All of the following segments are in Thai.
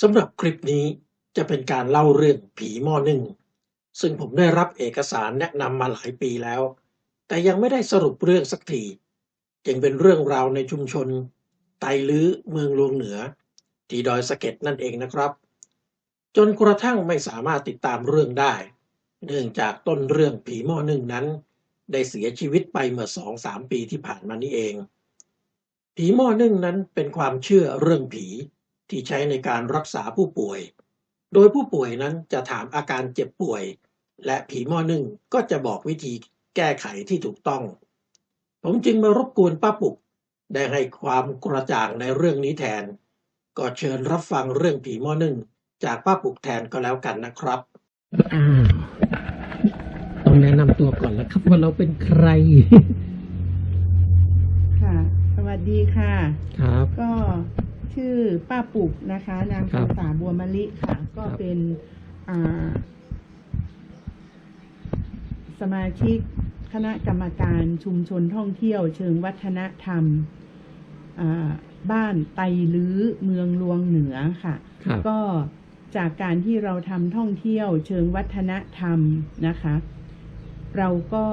สำหรับคลิปนี้จะเป็นการเล่าเรื่องผีหม้อนึ่ง ซึ่งผมได้รับเอกสารแนะนำมาหลายปีแล้ว แต่ยังไม่ได้สรุปเรื่องสักทีจึงเป็นเรื่องราวในชุมชน ไตลื้อเมืองลวงเหนือ ที่ดอยสะเก็ดนั่นเองนะครับ จนกระทั่งไม่สามารถติดตามเรื่องได้ เนื่องจากต้นเรื่องผีหม้อนึ่งนั้น ได้เสียชีวิตไปเมื่อสองสามปีที่ผ่านมานี้เอง ผีหม้อนึ่งนั้นเป็นความเชื่อเรื่องผี ที่ใช้ในการรักษาผู้ป่วย โดยผู้ป่วยนั้นจะถามอาการเจ็บป่วย และผีหม้อนึ่งก็จะบอกวิธีแก้ไขที่ถูกต้อง ผมจึงมารบกวนป้าปุก ได้ให้ความกระจ่างในเรื่องนี้แทน ก็เชิญรับฟังเรื่องผีหม้อนึ่งจากป้าปุกแทนก็แล้วกันนะครับอ้าวต้องแนะนำตัวก่อนแล้วครับว่าเราเป็นใคร ค่ะ สวัสดีค่ะ ครับ ก็ ชื่อป้าปุกนะคะ นางครัภาบษาบัวมะลิค่ะ ก็ครับ เป็นอ่าสมาชิกคณะกรรมการชุมชนท่องเที่ยวเชิงวัฒนธรรมอ่าบ้านไตลื้อเมืองลวงเหนือค่ะ ครับ ก็จากการที่เราทำท่องเที่ยวเชิงวัฒนธรรมนะคะ เราก็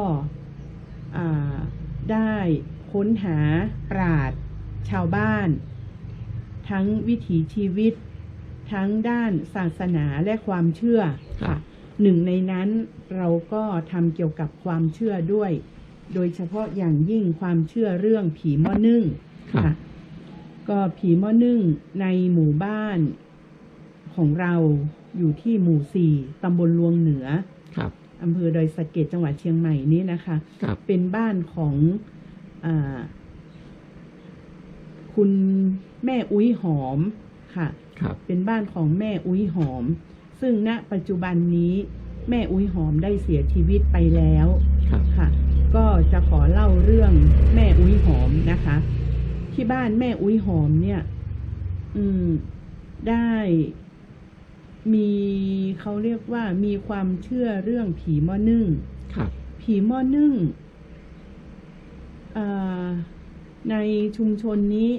อ่าได้ค้นหาปราดชาวบ้าน ทั้งวิถีชีวิต ทั้งด้านศาสนาและความเชื่อครัค่ะบหนึ่งในนั้นเราก็ทำเกี่ยวกับความเชื่อด้วย โดยเฉพาะอย่างยิ่งความเชื่อเรื่องผีหม้อนึ่งครับค่ะ ก็ผีหม้อนึ่งในหมู่บ้านของเราอยู่ที่หมู่สี่ตำบลลวงเหนือครับอำเภอดอยสะเก็ดจังหวัดเชียงใหม่นี้นะคะครับเป็นบ้านของอาคุณ แม่อุ้ยหอมค่ะครับเป็นบ้านของแม่อุ้ยหอม ซึ่งณปัจจุบันนี้แม่อุ้ยหอมได้เสียชีวิตไปแล้วครับค่ะ ก็จะขอเล่าเรื่องแม่อุ้ยหอมนะคะ ที่บ้านแม่อุ้ยหอมเนี่ย อืมได้มีเขาเรียกว่ามีความเชื่อเรื่องผีหม้อนึ่งครับผีหม้อนึ่งอ่าในชุมชนนี้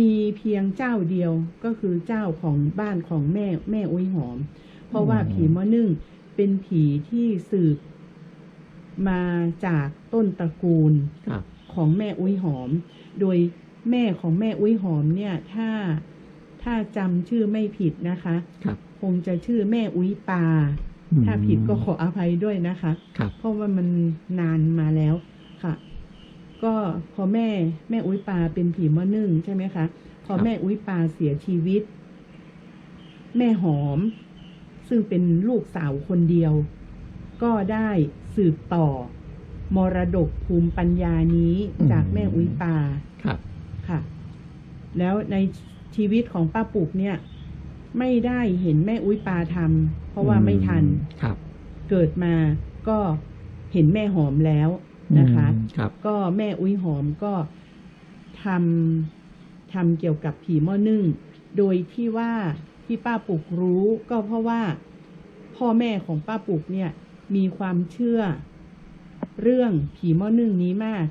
มีเพียงเจ้าเดียวก็คือเจ้าของบ้านของแม่แม่อุ้ยหอม เพราะว่าอืมผีหม้อนึ่งเป็นผีที่สืบมาจากต้นตระกูลครับของแม่อุ้ยหอม โดยแม่ของแม่อุ้ยหอมเนี่ย ถ้าถ้าจำชื่อไม่ผิดนะคะครับคงจะชื่อแม่อุ้ยปา ถ้าผิดก็ขออภัยด้วยนะคะครับเพราะว่ามันนานมาแล้วค่ะ ก็พอแม่แม่อุ้ยปาเป็นผีมะนึ่งใช่ไหมคะ พอครับแม่อุ้ยปาเสียชีวิต แม่หอม ซึ่งเป็นลูกสาวคนเดียว ก็ได้สืบต่อ มรดกภูมิปัญญานี้จากแม่อุ้ยปาครับค่ะ แล้วในชีวิตของป้าปุกเนี่ย ไม่ได้เห็นแม่อุ้ยปาทำเพราะว่าไม่ทันครับ เกิดมาก็เห็นแม่หอมแล้ว นะคะอืมครับก็แม่อุ้ยหอมก็ทำทำเกี่ยวกับผีหม้อนึ่ง โดยที่ว่าที่ป้าปุกรู้ก็เพราะว่าพ่อแม่ของป้าปุกเนี่ยมีความเชื่อเรื่องผีหม้อนึ่งนี้มาก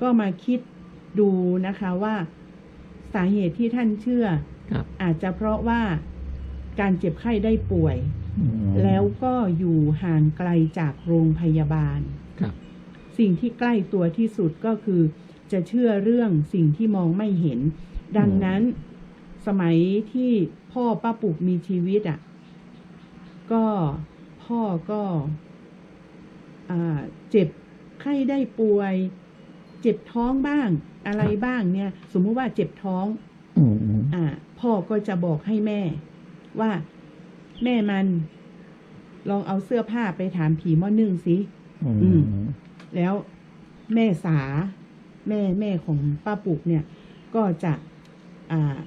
ก็มาคิดดูนะคะว่าสาเหตุที่ท่านเชื่อครับอาจจะเพราะว่าการเจ็บไข้ได้ป่วยอืมแล้วก็อยู่ห่างไกลจากโรงพยาบาลครับ สิ่งที่ใกล้ตัวที่สุดก็คือ จะเชื่อเรื่องสิ่งที่มองไม่เห็น ดังนั้นสมัยที่พ่อป้าปุกมีชีวิตอะ ก็พ่อก็อ่าเจ็บไข้ได้ป่วย เจ็บท้องบ้าง อะไรบ้างเนี่ย สมมุติว่าเจ็บท้องอืมอืมอ่า พ่อก็จะบอกให้แม่ ว่าแม่มัน ลองเอาเสื้อผ้าไปถามผีหม้อนึ่งสิอือืมม แล้วแม่สาแม่แม่ของป้าปุกเนี่ย ก็จะอ่า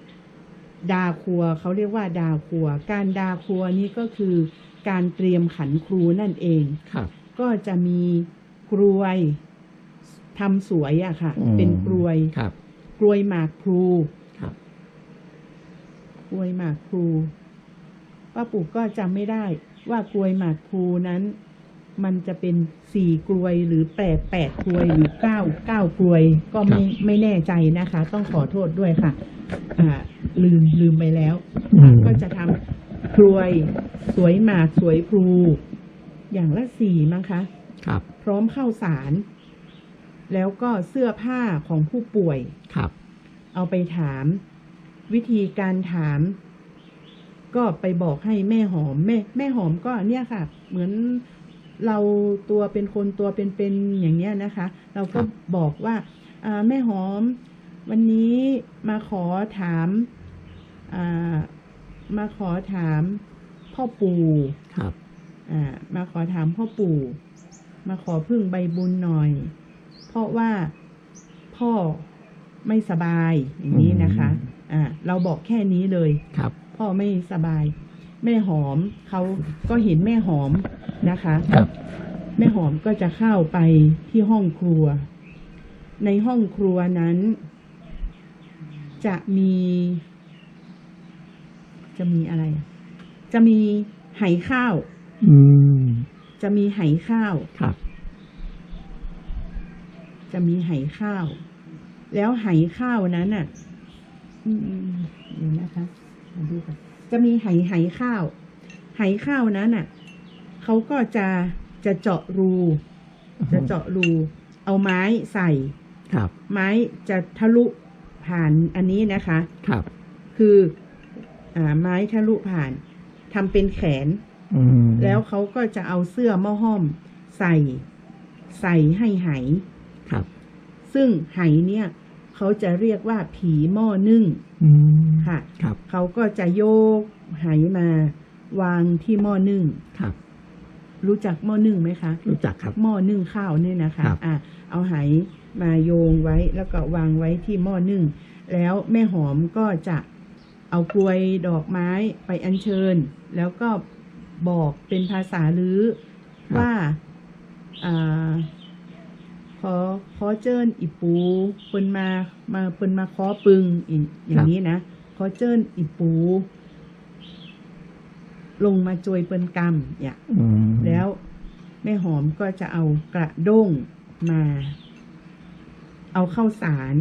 ดาครัวเขาเรียกว่าดาครัว การดาครัวนี้ก็คือการเตรียมขันครูนั่นเองครับก็จะมีกรวยทำสวยอะค่ะอืมเป็นกรวยครับกรวยหมากพลูครับกล้วยหมากพลูป้าปุกก็จำไม่ได้ว่ากล้วยหมากพลูนั้น มันจะเป็นสี่กลวยหรือแปดแปดกลวยหรือเก้าเก้ากลวยก็ไม่ครับไม่แน่ใจนะคะ ต้องขอโทษด้วยค่ะ อ่า ลืมลืมไปแล้ว อืม ก็จะทำกลวยสวยหมากสวยพลูอย่างละสี่มั้งคะ ครับ พร้อมข้าวสาร แล้วก็เสื้อผ้าของผู้ป่วย ครับ เอาไปถาม วิธีการถาม ก็ไปบอกให้แม่หอม แม่ แม่หอมก็เนี่ยค่ะ เหมือน เราตัวเป็นคนตัวเป็นๆอย่างเนี้ยนะคะ เราก็บอกว่าอ่าแม่หอม วันนี้มาขอถามอ่ามาขอถามพ่อปู่ครับอ่ามาขอถามพ่อปู่ มาขอพึ่งใบบุญหน่อย เพราะว่าพ่อไม่สบายอย่างนี้นะคะอ่าเราบอกแค่นี้เลยครับ พ่อไม่สบาย แม่หอมเขาก็เห็นแม่หอม นะคะครับ แม่หอมก็จะเข้าไปที่ห้องครัว ในห้องครัวนั้น จะมี จะมีอะไรอะจะมีไหข้าว อืม จะมีไหข้าวครับ จะมีไหข้าว แล้วไหข้าวนั้นน่ะอืมเดี๋ยวนะคะมาดูกันจะมีไหไหข้าวไหข้าวนั้นน่ะ เขาก็จะจะเจาะรู จะเจาะรู เอาไม้ใส่ ครับ ไม้จะทะลุผ่านอันนี้นะคะ ครับ คืออ่าไม้ทะลุผ่านทำเป็นแขนอืมแล้วเขาก็จะเอาเสื้อหม้อห้อม ใส่ ใส่ให้ไหครับ ซึ่งไหเนี่ยเขาจะเรียกว่าผีหม้อนึ่งอืมค่ะ ครับ เขาก็จะโยกไหมาวางที่หม้อนึ่งครับ รู้จักหม้อนึ่งไหมคะ รู้จักครับ หม้อนึ่งข้าวเนี่ยนะคะครับ อะเอาไหมาโยงไว้แล้วก็วางไว้ที่หม้อนึ่ง แล้วแม่หอมก็จะเอากลวยดอกไม้ไปอัญเชิญ แล้วก็บอกเป็นภาษาลือครับ ว่าอ่าขอขอเจิ้นอีปูเปิ้นมามาเปิ้นมาขอปึงอีกอย่างนี้นะขอเจิ้นอีปู ลงมาจวยเปิ้นกรรมอย่างอืมแล้วแม่หอมก็จะเอากระด้งมา เอาข้าวสาร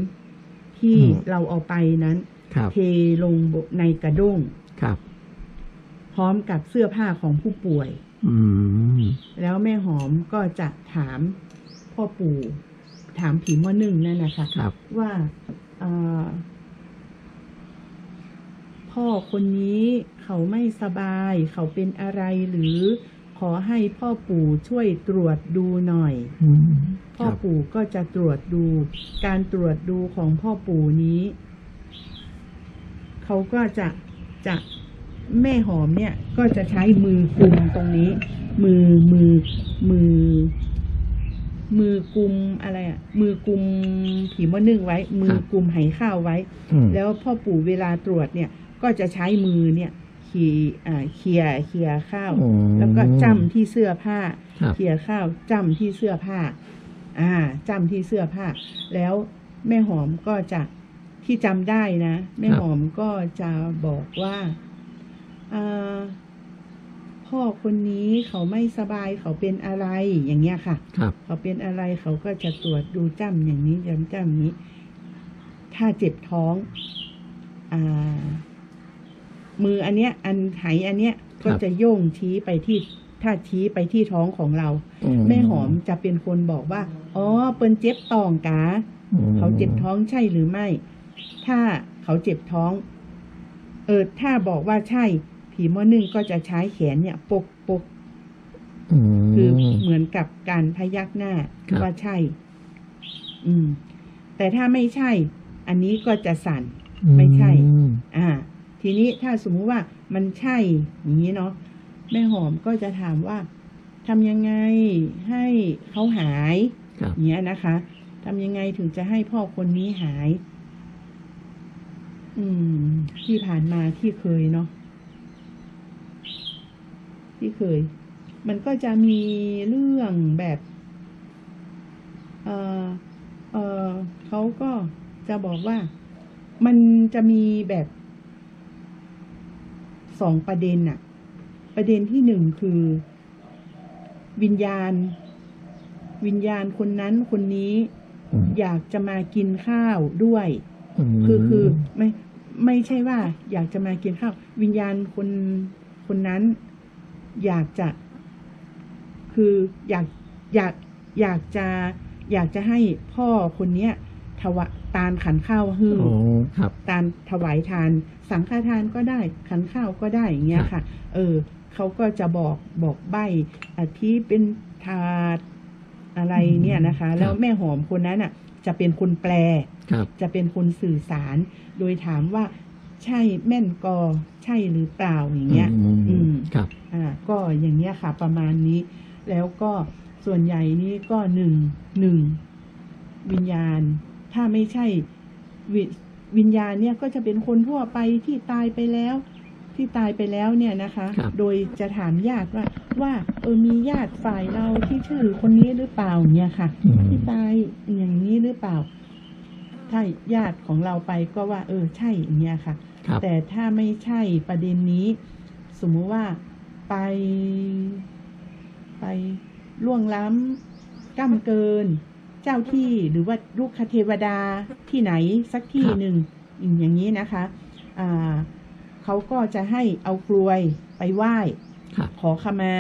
ที่เราเอาไปนั้นครับเทลงบในกระด้งครับ พร้อมกับเสื้อผ้าของผู้ป่วยอืมแล้วแม่หอมก็จะถามพ่อปู่ ถามผีหม้อนึ่งนั่นนะคะครับว่าเอ่อ พ่อคนนี้เขาไม่สบาย เขาเป็นอะไรหรือขอให้พ่อปู่ช่วยตรวจดูหน่อย อืมพ่อปู่ก็จะตรวจดู การตรวจดูของพ่อปู่นี้ เขาก็จะจะแม่หอมเนี่ย ก็จะใช้มือกุมตรงนี้ มือมือมือ มือกุมอะไรอะมือกุมผีมะนึ่งไว้ มือกุมไหข้าวไว้ อืมแล้วพ่อปู่เวลาตรวจเนี่ย ก็จะใช้มือเนี่ยขี่อ่าเคลียร์เคลียร์ข้าวอืมแล้วก็จ้ำที่เสื้อผ้าครับเขี่ยข้าวจ้ำที่เสื้อผ้า อ่าจ้ำที่เสื้อผ้า แล้วแม่หอมก็จะที่จำได้นะ แม่หอมก็จะบอกว่าอ่าพ่อคนนี้เขาไม่สบายเขาเป็นอะไรอย่างเงี้ยค่ะครับเขาเป็นอะไรเขาก็จะตรวจดูจ้ำอย่างนี้จ้ำจ้ำนี้ ถ้าเจ็บท้อง อ่า มืออันเนี้ย อันไหอันเนี้ยก็จะโย่งชี้ไปที่ถ้าชี้ไปที่ท้องของเรา แม่หอมจะเป็นคนบอกว่า อ๋อ เปิ้นเจ็บตองกาอืมเขาเจ็บท้องใช่หรือไม่ ถ้าเขาเจ็บท้อง เออถ้าบอกว่าใช่ ผีหม้อนึ่งก็จะใช้แขนเนี่ย ปกปกอืมคือเหมือนกับการพยักหน้าครับว่าใช่ อืม แต่ถ้าไม่ใช่ อันนี้ก็จะสั่น ไม่ใช่อืมอ่า ทีนี้ถ้าสมมุติว่ามันใช่อย่างนี้เนาะแม่หอมก็จะถามว่าทำยังไงให้เขาหายครับอย่างเงี้ยนะคะทำยังไงถึงจะให้พ่อคนนี้หาย อืม ที่ผ่านมาที่เคยเนาะที่เคย มันก็จะมีเรื่องแบบ เออเออเขาก็จะบอกว่า มันจะมีแบบ สองประเด็นอะประเด็นที่หนึ่งคือ วิญญาณ วิญญาณคนนั้นคนนี้อืมอยากจะมากินข้าวด้วยมคือคือไม่ไม่ใช่ว่า อยากจะมากินข้าว วิญญาณคนคนนั้น อยากจะ คืออยากอยากอยากจะ อยากจะให้พ่อคนเนี้ยถวะตานขันข้าวฮื้อโอ้ครับ ตามถวายทาน สังฆทานก็ได้ ขันข้าวก็ได้อย่างเงี้ยค่ะ เออเขาก็จะบอกบอกใบอาทิเป็นถาดอะไรเนี่ยนะคะครับแล้วแม่หอมคนนั้นอะ จะเป็นคนแปลครับจะเป็นคนสื่อสาร โดยถามว่าใช่แม่นกอใช่หรือเปล่าอย่างเงี้ย อืมครับอ่าก็อย่างเงี้ยค่ะ ประมาณนี้ แล้วก็ส่วนใหญ่นี่ก็หนึ่งหนึ่งวิญญาณ ถ้าไม่ใช่วิวิญญาณเนี่ยก็จะเป็นคนทั่วไปที่ตายไปแล้ว ที่ตายไปแล้วเนี่ยนะคะครับโดยจะถามญาติว่า ว่าเออมีญาติฝ่ายเราที่ชื่อคนนี้หรือเปล่าเนี่ยค่ะอืมที่ตายอย่างนี้หรือเปล่า ถ้าญาติของเราไปก็ว่า เออใช่อย่างเงี้ยค่ะครับแต่ถ้าไม่ใช่ประเด็นนี้ สมมุติว่าไปไปล่วงล้ำก้ำเกินเจ้าที่หรือว่าลูกคเทวดาที่ไหนสักที่ครับหนึ่งอย่างนี้นะคะอ่าเขาก็จะให้เอากลวยไปไหว้ครับขอขมา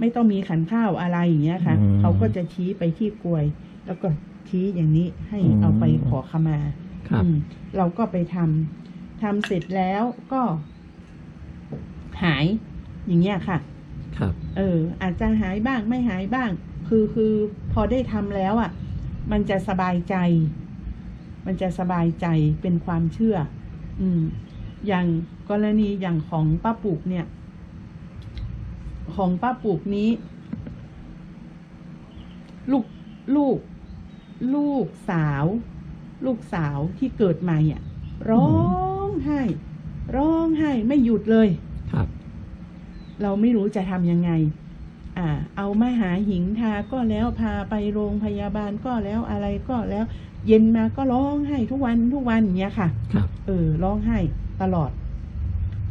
ไม่ต้องมีขันข้าวอะไรอย่างเงี้ยค่ะอืมเขาก็จะชี้ไปที่กลวย แล้วก็ชี้อย่างนี้ให้อืมเอาไปขอขมาครับอืมเราก็ไปทำทำเสร็จแล้วก็หายอย่างเงี้ยค่ะ ครับ เออ อาจจะหายบ้างไม่หายบ้าง คือคือพอได้ทำแล้วอะ มันจะสบายใจ มันจะสบายใจเป็นความเชื่อ อืม อย่างกรณีอย่างของป้าปุกเนี่ย ของป้าปุกนี้ ลูกลูก ลูกสาว ลูกสาวที่เกิดใหม่อะ ร้องไห้ ร้องไห้ไม่หยุดเลย ครับ เราไม่รู้จะทำยังไง อ่าเอามาหาหิงทาก็แล้วพาไปโรงพยาบาลก็แล้วอะไรก็แล้ว เย็นมาก็ร้องไห้ทุกวันทุกวันอย่างเงี้ยค่ะครับเออร้องไห้ตลอด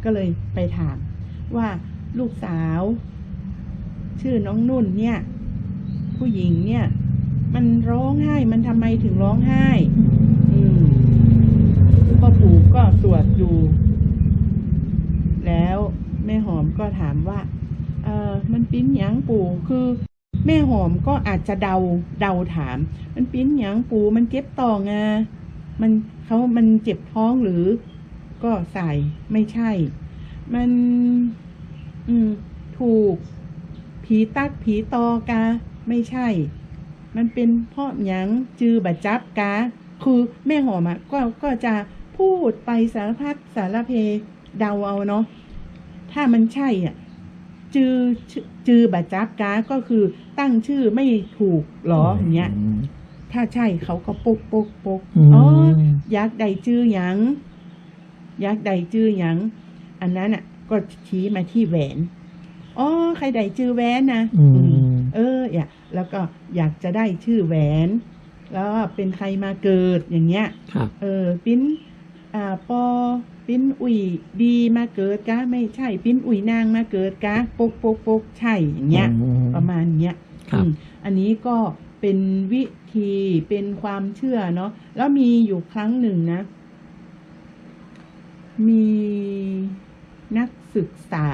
ก็เลยไปถาม ว่าลูกสาว ชื่อน้องนุ่นเนี่ย ผู้หญิงเนี่ย มันร้องไห้มันทำไมถึงร้องไห้ อืมพ่อปู่ก็ตรวจดูแล้วแม่หอมก็ถามว่า เออมันปิ้นหยังปู่คือแม่หอมก็อาจจะเดาเดาถาม มันปิ้นหยังปู่มันเจ็บต่องามันเขามันเจ็บท้องหรือ ก็ใส่ไม่ใช่ มัน อืม ถูก ผีตักผีตอกา ไม่ใช่ มันเป็นเพ่อหยังจือบัจับกา คือแม่หอมอะก็ก็จะพูดไปสารพัดสารเพเดาเอาเนาะถ้ามันใช่อะ จือชื่อจือบัจับกาก็คือตั้งชื่อไม่ถูกหรออย่างเงี้ยถ้าใช่เขาก็ปกปกปกอืมอ๋อยักษ์ใดจื้อหยังยักษ์ใดจื้อหยังอันนั้นอะ ก็ชี้มาที่แหวนอ๋อใครใดจื้อแหวนนะอืมอืมเอออยากแล้วก็อยากจะได้ชื่อแหวน แล้วก็เป็นใครมาเกิดอย่างเงี้ยครับเออปิ้นอ่าปอ ปิ้นอุ๋ยดีมาเกิดกะ ไม่ใช่ปิ้นอุ๋ยนางมาเกิดกะปกปกปกใช่อย่างเงี้ยอืมประมาณเนี้ยครับอืมอันนี้ก็เป็นวิธีเป็นความเชื่อเนาะแล้วมีอยู่ครั้งหนึ่งนะ มีนักศึกษา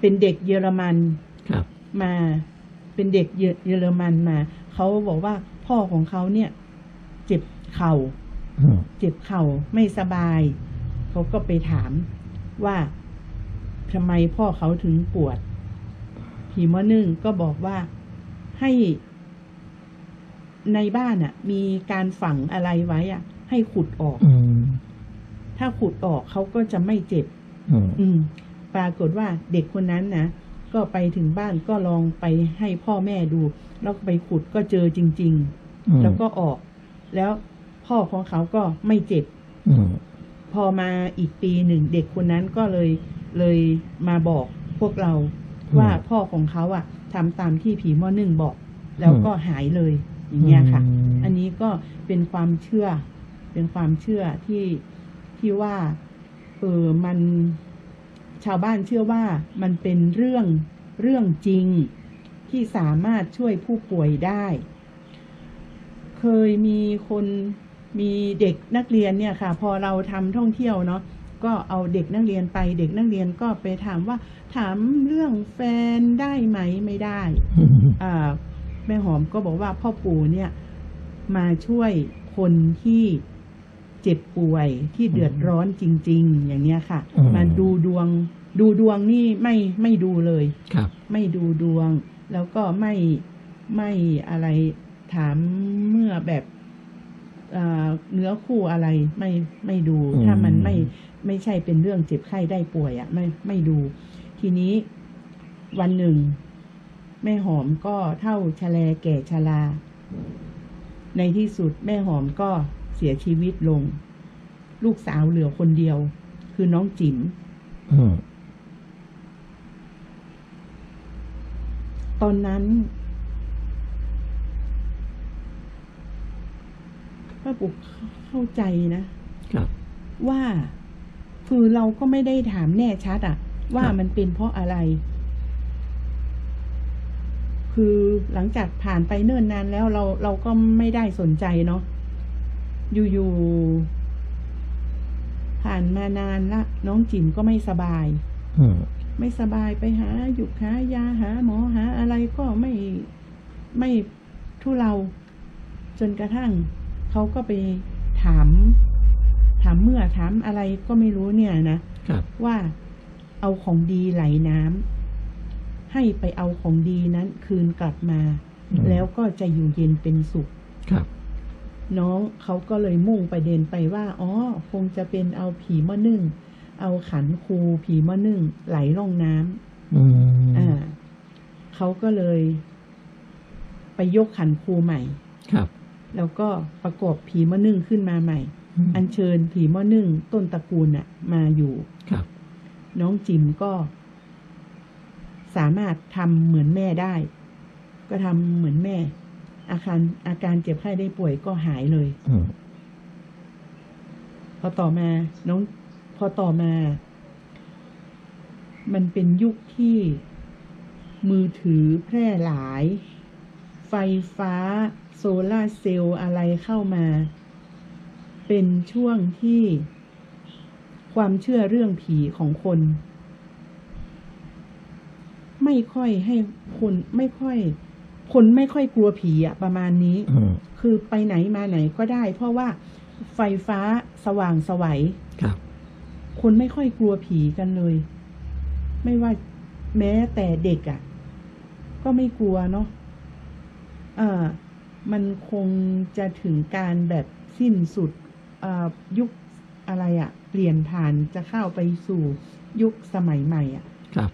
เป็นเด็กเยอรมันครับมาเป็นเด็กเยอเยอรมันมา เขาบอกว่าพ่อของเขาเนี่ย เจ็บเข่าอืม เจ็บเข่าไม่สบาย เขาก็ไปถามว่าทำไมพ่อเขาถึงปวด ผีหมอนึ่งก็บอกว่าให้ในบ้านอะ มีการฝังอะไรไว้อะ ให้ขุดออกอืมถ้าขุดออกเขาก็จะไม่เจ็บอืมอืม ปรากฏว่าเด็กคนนั้นนะก็ไปถึงบ้านก็ลองไปให้พ่อแม่ดู แล้วไปขุดก็เจอจริงอืมๆแล้วก็ออก แล้ว พ่อของเขาก็ไม่เจ็บอืมพอมาอีกปีหนึ่งเด็กคนนั้นก็เลยเลยมาบอกพวกเราว่าพ่อของเขาอะทำตามที่ผีหม้อนึ่งบอก แล้วก็หายเลยอย่างเงี้ยค่ะ อันนี้ก็เป็นความเชื่อ เป็นความเชื่อที่ที่ว่า เออมันชาวบ้านเชื่อว่ามันเป็นเรื่องเรื่องจริงที่สามารถช่วยผู้ป่วยได้ เคยมีคน มีเด็กนักเรียนเนี่ยค่ะ พอเราทำท่องเที่ยวเนาะก็เอาเด็กนักเรียนไป เด็กนักเรียนก็ไปถามว่า ถามเรื่องแฟนได้ไหมไม่ได้อ่าแม่หอมก็บอกว่าพ่อปู่เนี่ย มาช่วยคนที่เจ็บป่วยที่เดือดร้อนจริง ๆ อย่างเนี้ยค่ะอืมมาดูดวง ดูดวงนี่ไม่ไม่ดูเลยครับ ไม่ดูดวง แล้วก็ไม่ไม่อะไรถามเมื่อแบบ เอ่อเนื้อคู่อะไรไม่ไม่ดูอืมถ้ามันไม่ไม่ใช่เป็นเรื่องเจ็บไข้ได้ป่วยอะ่ะ ไม่ไม่ดู ทีนี้วันหนึ่งแม่หอมก็เท่าชะแลแก่ชราในที่สุดแม่หอมก็เสียชีวิตลง ลูกสาวเหลือคนเดียว คือน้องจิ๋มอืมตอนนั้น ป้าปุกเข้าใจนะครับ ว่าคือเราก็ไม่ได้ถามแน่ชัดอะว่าครับ มันเป็นเพราะอะไร คือหลังจากผ่านไปเนิ่นนานแล้วเราเราก็ไม่ได้สนใจเนาะอยู่ๆผ่านมานานละ น้องจิ๋มก็ไม่สบาย อืมไม่สบายไปหาหยุกหายาหาหมอหาอะไรก็ไม่ไม่ทุเราจนกระทั่ง เขาก็ไปถาม ถามเมื่อถามอะไรก็ไม่รู้เนี่ยนะครับว่าเอาของดีไหลน้ำให้ไปเอาของดีนั้นคืนกลับมาอืมแล้วก็จะอยู่เย็นเป็นสุขครับ น้องเขาก็เลยมุ่งประเด็นไปว่าอ๋อคงจะเป็นเอาผีมะนึ่ง เอาขันครูผีมะนึ่ง ไหลลงน้ำอืมอ่าเขาก็เลย ไปยกขันครูใหม่ ครับ แล้วก็ประกอบผีมะนึ่งขึ้นมาใหม่มอัญเชิญผีมะนึ่งต้นตระกูลน่ะมาอยู่ครับ น้องจิมก็ สามารถทำเหมือนแม่ได้ ก็ทำเหมือนแม่ อาการอาการเจ็บไข้ได้ป่วยก็หายเลยอืมพอต่อมา น้อง พอต่อมา มันเป็นยุคที่มือถือแพร่หลาย ไฟฟ้า โซลาร์เซลล์อะไรเข้ามา เป็นช่วงที่ความเชื่อเรื่องผีของคน ไม่ค่อยให้คนไม่ค่อย คนไม่ค่อยกลัวผีอะประมาณนี้อืมคือไปไหนมาไหนก็ได้ เพราะว่าไฟฟ้าสว่างไสวัยครับ คนไม่ค่อยกลัวผีกันเลย ไม่ว่าแม้แต่เด็กอะ่ะ ก็ไม่กลัวเนาะอ่า มันคงจะถึงการแบบสิ้นสุดอ่ายุคอะไรอะ่ะเปลี่ยนผ่านจะเข้าไปสู่ยุคสมัยใหม่อะ่ะครับ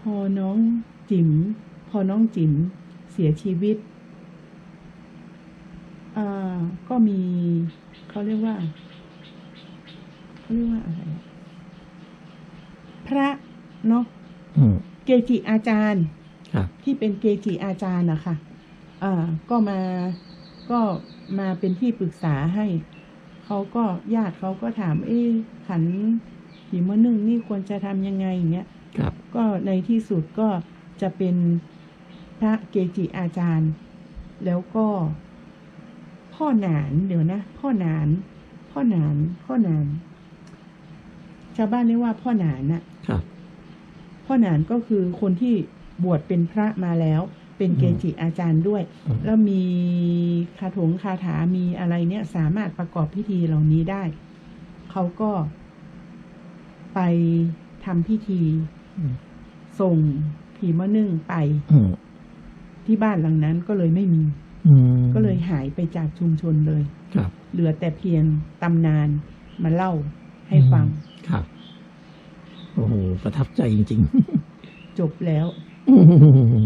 พอน้องจิ๋มพอน้องจิ๋มเสียชีวิตอ่าก็มีเขาเรียกว่าเขาเรียกว่าอะไร พระเนาะอืมเกจิอาจารย์ครับที่เป็นเกจิอาจารย์นะคะ อ่าก็มาก็มาเป็นที่ปรึกษาให้ เขาก็ญาติเขาก็ถาม เอ๊ะขันผีมะนึ่งนี่ควรจะทำยังไงอย่างเงี้ยครับ ก็ในที่สุดก็จะเป็นพระเกจิอาจารย์ แล้วก็พ่อหนานเดี๋ยวนะ พ่อหนาน พ่อหนาน พ่อหนาน ชาวบ้านเรียกว่าพ่อหนานน่ะ ครับ พ่อหนานก็คือคนที่บวชเป็นพระมาแล้ว เป็นเกจิอาจารย์ด้วยอืมแล้วมีคาถงคาถามีอะไรเนี่ยสามารถประกอบพิธีเหล่านี้ได้ เขาก็ไปทำพิธีอืมส่งผีมะนึ่งไปอืมที่บ้านหลังนั้นก็เลยไม่มีอืมก็เลยหายไปจากชุมชนเลยครับเหลือแต่เพียงตำนานมาเล่าให้ฟังครับโอ้โหประทับใจจริงจบแล้วๆอืม